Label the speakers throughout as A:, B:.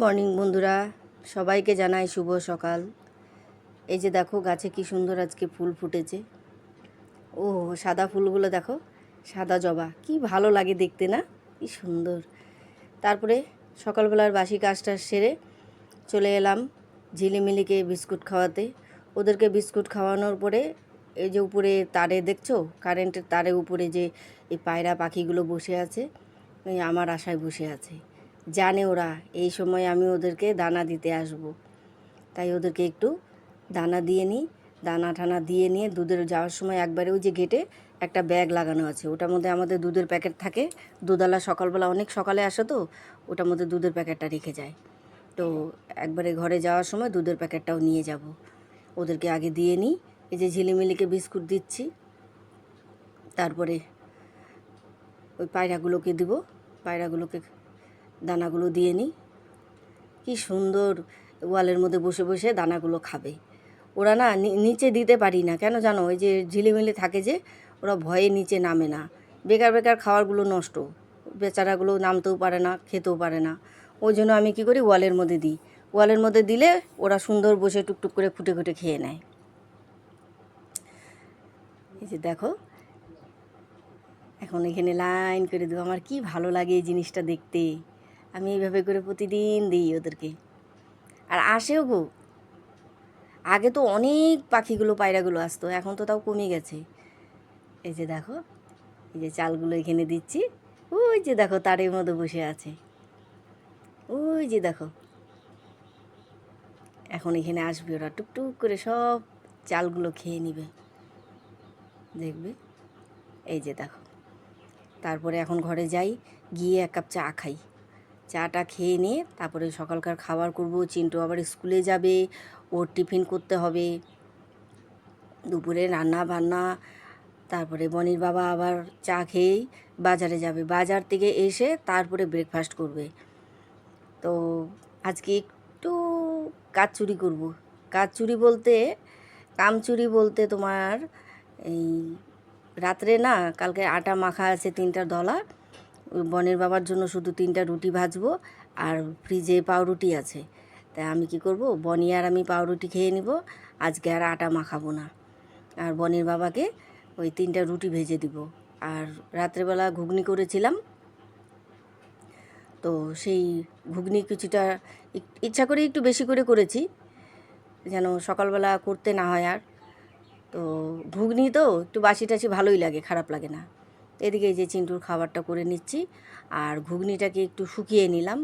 A: Morning বন্ধুরা। সবাইকে জানাই শুভ সকাল। এই যে দেখো, গাছে কি সুন্দর আজকে ফুল ফুটেছে। ও সাদা ফুলগুলো দেখো, সাদা জবা। কি ভালো লাগে দেখতে না? কি সুন্দর। তারপরে সকালবেলার বাসি কাজটা সেরে চলে এলাম ঝিলিমিলিকে বিস্কুট খাওয়াতে। ওদেরকে বিস্কুট খাওয়ানোর পরে এই যে উপরে তারে দেখছ? কারেন্টের তারে উপরে যে এই পায়রা পাখিগুলো বসে আছে আমার আশায় বসে আছে। জানে ওরা, এই সময় আমি ওদেরকে দানা দিতে আসব। তাই ওদেরকে একটু দানা দিয়ে নিই, দানা ঠানা দিয়ে নিয়ে দুধের যাওয়ার সময় একবারে ওই যে গেটে একটা ব্যাগ লাগানো আছে, ওটার মধ্যে আমাদের দুধের প্যাকেট থাকে। দুধওয়ালা সকালবেলা অনেক সকালে আসে তো, ওটার মধ্যে দুধের প্যাকেটটা রেখে যায়। তো একবারে ঘরে যাওয়ার সময় দুধের প্যাকেটটাও নিয়ে যাব। ওদেরকে আগে দিয়ে নিই, এই যে ঝিলিমিলিকে বিস্কুট দিচ্ছি, তারপরে ওই পায়রাগুলোকে দিব, পায়রাগুলোকে দানাগুলো দিয়ে নিই। কি সুন্দর ওয়ালের মধ্যে বসে বসে দানাগুলো খাবে। ওরা না নিচে দিতে পারি না। কেন জানো? ওই যে ঝিলিমিলি থাকে যে, ওরা ভয়ে নিচে নামে না। বেকার বেকার খাবারগুলো নষ্ট। বেচারাগুলো নামতেও পারে না, খেতেও পারে না। ওই জন্য আমি কি করি? ওয়ালের মধ্যে দিই। ওয়ালের মধ্যে দিলে ওরা সুন্দর বসে টুকটুক করে খুঁটে খুঁটে খেয়ে নেয়। এই যে দেখো। এখন এখানে লাইন করে দেবো। আমার কি ভালো লাগে এই জিনিসটা দেখতে। আমি এইভাবে করে প্রতিদিন দিই ওদেরকে। আর আসেও গো। আগে তো অনেক পাখিগুলো, পায়রাগুলো আসতো, এখন তো তাও কমে গেছে। এই যে দেখো, এই যে চালগুলো এখানে দিচ্ছি, ওই যে দেখো তারের মধ্যে বসে আছে। ওই যে দেখো। এখন এখানে আসবে ওরা টুকটুক করে সব চালগুলো খেয়ে নিবে। দেখবে? এই যে দেখো। তারপরে এখন ঘরে যাই, গিয়ে এক কাপ চা খাই। চাটা খেয়ে নিয়ে তারপরে সকালকার খাবার করব, চিন্টু আবার স্কুলে যাবে, ওর টিফিন করতে হবে। দুপুরে রান্না বান্না, তারপরে বনির বাবা আবার চা খেয়েই বাজারে যাবে। বাজার থেকে এসে তারপরে ব্রেকফাস্ট করবে। তো আজকে একটু কাজ চুরি করব। কাজ চুরি বলতে, কাম চুরি বলতে তোমার এই রাত্রে না, কালকে আটা মাখা আছে তিনটা দলা বনের বাবার জন্য শুধু তিনটা রুটি ভাজবো আর ফ্রিজে পাউরুটি আছে। তাই আমি কি করব? বনি আর আমি পাউরুটি খেয়ে নিব। আজকে আর আটা মাখাবো না। আর বনের বাবাকে ওই তিনটা রুটি ভেজে দিব। আর রাত্রেবেলা ঘুগনি করেছিলাম। তো সেই ঘুগনি কিছুটা ইচ্ছা করে একটু বেশি করে করেছি। যেন সকালবেলা করতে না হয় আর। তো ঘুগনি তো একটু বাসি টাসি ভালোই লাগে, খারাপ লাগে না। এদিকে যে চিন্টুর খাবারটা করে নিচ্ছি আর ঘুগনিটাকে একটু শুকিয়ে নিলাম।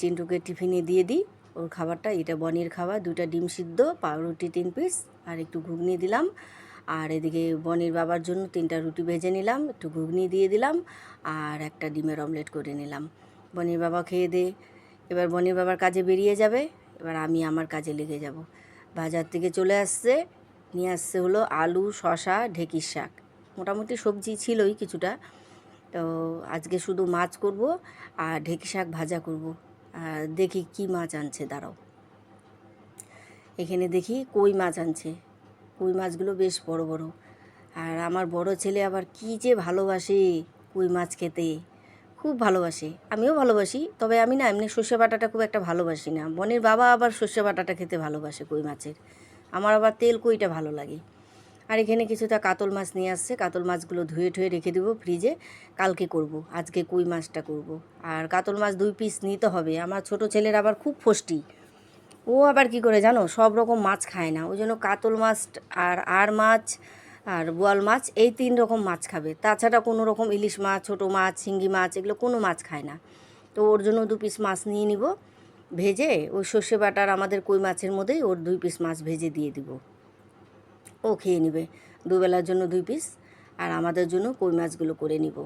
A: চিন্টুকে টিফিনে দিয়ে দিই ওর খাবারটা, এটা বনির খাবার দুটা ডিম সিদ্ধ, পাউরুটি তিন পিস আর একটু ঘুগনি দিলাম। আর এদিকে বনির বাবার জন্য তিনটা রুটি ভেজে নিলাম, একটু ঘুগনি দিয়ে দিলাম আর একটা ডিমের অমলেট করে নিলাম। বনির বাবা খেয়ে দে, এবার বনির বাবার কাজে বেরিয়ে যাবে, এবার আমি আমার কাজে লেগে যাব। বাজার থেকে চলে আসছে, নিয়ে আসছে হলো আলু শশা ঢেঁকির শাক। মোটামুটি সবজি ছিলই কিছুটা। তো আজকে শুধু মাছ করব আর ঢেঁকি শাক ভাজা করব। আর দেখি কি মাছ আনছে, দাঁড়াও। এখানে দেখি কই মাছ আনছে। কই মাছগুলো বেশ বড় বড়। আর আমার বড় ছেলে আবার কি যে ভালোবাসে কই মাছ খেতে। খুব ভালোবাসে। আমিও ভালোবাসি, তবে আমি না এমনি সর্ষে বাটাটা খুব একটা ভালোবাসি না। বনের বাবা আবার সর্ষে বাটাটা খেতে ভালোবাসে কই মাছের। আমার আবার তেল কইটা ভালো লাগে। আর এখানে কিছুটা কাতল মাছ নিয়ে আসছে। কাতল মাছগুলো ধুয়ে ধুয়ে রেখে দেবো ফ্রিজে। কালকে করব, আজকে কই মাছটা করব। আর কাতল মাছ দুই পিস নিতে হবে। আমার ছোট ছেলের আবার খুব ফষ্টি ও আবার কি করে জানো? সব রকম মাছ খায় না। ওই জন্য কাতল মাছ আর আর মাছ আর বোয়াল মাছ এই তিন রকম মাছ খাবে। তাছাড়া কোনো রকম ইলিশ মাছ, ছোটো মাছ শিঙ্গি মাছ এগুলো কোনো মাছ খায় না। তো ওর জন্য দু পিস মাছ নিয়ে নিব। ভেজে ওই সর্ষে বাটার আমাদের কই মাছের মধ্যেই ওর দুই পিস মাছ ভেজে দিয়ে দিব। ও খেয়ে নেবে। দুবেলার জন্য দুই পিস আর আমাদের জন্য কই মাছগুলো করে নিব।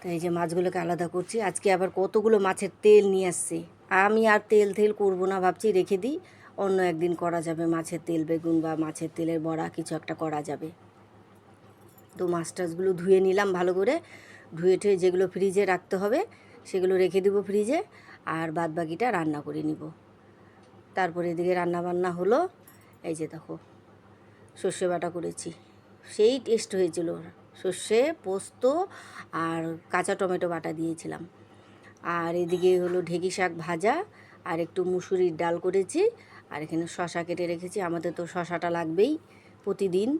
A: তো এই যে মাছগুলোকে আলাদা করছি। আজকে আবার কতগুলো মাছের তেল নিয়ে আসছে। আমি আর তেল তেল করব না ভাবছি, রেখে দিই। অন্য একদিন করা যাবে মাছের তেল, বেগুন বা মাছের তেলের বড়া, কিছু একটা করা যাবে। তো মাছ টাছগুলো ধুয়ে নিলাম ভালো করে। ধুয়ে টুয়ে যেগুলো ফ্রিজে রাখতে হবে, সেগুলো রেখে দেবো ফ্রিজে আর বাদ বাকিটা রান্না করে নিব। তারপরে এদিকে রান্না বান্না হলো। এই যে দেখো। সর্ষে বাটা করেছি। সেই টেস্ট হয়েছিল সর্ষে, পোস্ত আর কাঁচা টমেটো বাটা দিয়েছিলাম। আর এদিকে হলো ঢেকি শাক ভাজা আর একটু মুসুরির ডাল করেছি। আর এখানে শশা কেটে রেখেছি। আমাদের তো শশাটা লাগবেই প্রতিদিন।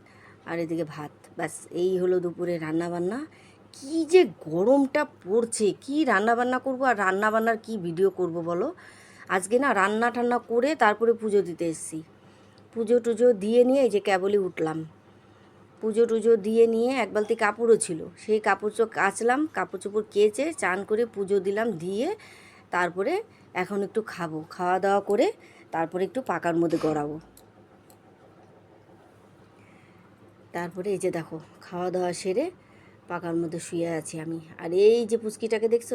A: আর এদিকে ভাত। ব্যাস, এই হলো দুপুরে রান্না বান্না কি যে গরমটা পড়ছে! কি রান্না বান্না করব আর রান্না বান্নার কি ভিডিও করব বলো? আজকে না রান্না টান্না করে তারপরে পুজো দিতে এসেছি। পুজো টুজো দিয়ে নিয়ে এই যে কেবলই উঠলাম। পুজো টুজো দিয়ে নিয়ে এক বালতি কাপড়ও ছিল। সেই কাপড় চোখ কাচলাম, কাপড় চোপড় কেচে চান করে পুজো দিলাম, দিয়ে তারপরে এখন একটু খাব। খাওয়া দাওয়া করে তারপরে একটু পাকার মধ্যে গড়াবো। তারপরে এই যে দেখো, খাওয়া দাওয়া সেরে পাকার মধ্যে শুয়ে আছি আমি। আর এই যে পুচকিটাকে দেখছ?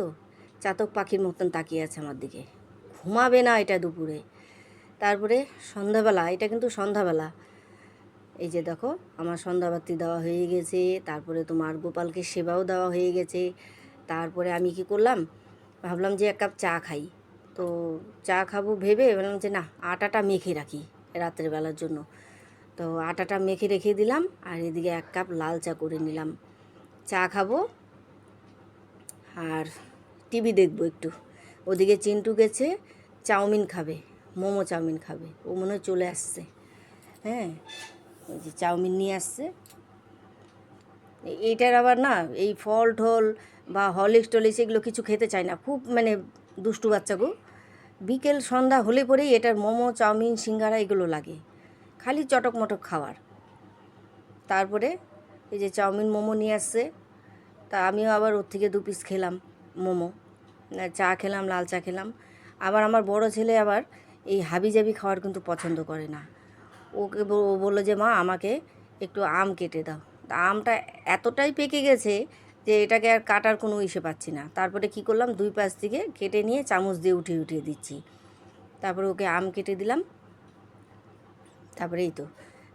A: চাতক পাখির মতন তাকিয়ে আছে আমার দিকে। ঘুমাবে না এটা দুপুরে। তারপরে সন্ধ্যাবেলা, এটা কিন্তু সন্ধ্যাবেলা। এই যে দেখো, আমার সন্ধ্যাবাতি দেওয়া হয়ে গেছে, তারপরে তোমার গোপালকে সেবাও দেওয়া হয়ে গেছে, তারপরে আমি কি করলাম, ভাবলাম যে এক কাপ চা খাই। তো চা খাব ভেবে বললাম যে না, আটাটা মেখে রাখি রাতের বেলার জন্য। তো আটাটা মেখে রেখে দিলাম, আর এদিকে এক কাপ লাল চা করে নিলাম। চা খাব, আর টিভি দেখব একটু। ওদিকে চিন্টু গেছে, চাউমিন খাবে। মোমো চাউমিন খাবে। ও মনে হয় চলে আসছে। হ্যাঁ? ওই যে চাউমিন নিয়ে আসছে। এইটার আবার না, এই ফল ঠল বা হরলিক্স টলিক্স এগুলো কিছু খেতে চায় না। খুব মানে দুষ্টু বাচ্চাগো বিকেল সন্ধ্যা হলে পরেই এটার মোমো, চাউমিন, সিঙ্গারা এগুলো লাগে। খালি চটক মটক খাওয়ার। তারপরে এই যে চাউমিন মোমো নিয়ে আসছে। তা আমিও আবার ওর থেকে দু পিস খেলাম মোমো। চা খেলাম, লাল চা খেলাম। আবার আমার বড় ছেলে আবার এই হাবি জাবি খাওয়ার কিন্তু পছন্দ করে না। ওকে ও বলল যে, মা, আমাকে একটু আম কেটে দাও। তা আমটা এতটাই পেকে গেছে যে, এটাকে আর কাটার কোনো ইসে পাচ্ছি না। তারপরে কি করলাম, দুই পাশ থেকে কেটে নিয়ে চামচ দিয়ে উঠিয়ে উঠিয়ে দিচ্ছি। তারপরে ওকে আম কেটে দিলাম। তারপরে এই তো,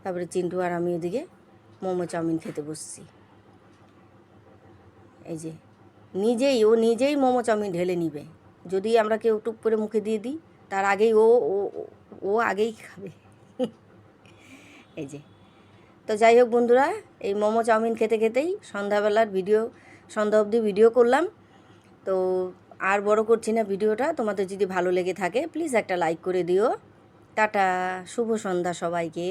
A: তারপরে চিন্টু আর আমি ওদিকে মোমো চাউমিন খেতে বসছি। এই যে, নিজেই, ও নিজেই মোমো চাউমিন ঢেলে নিবে। যদি আমরা কেউ টুক করে মুখে দিয়ে দিই তার আগেই ও ও আগেই খাবে। এই যে। তো যাই হোক বন্ধুরা, এই মোমো চাউমিন খেতে খেতেই সন্ধ্যাবেলার ভিডিও, সন্ধ্যা অবধি ভিডিও করলাম। তো আর বড় করছি না ভিডিওটা, তোমাদের যদি ভালো লেগে থাকে প্লিজ একটা লাইক করে দিও। টাটা, শুভ সন্ধ্যা সবাইকে।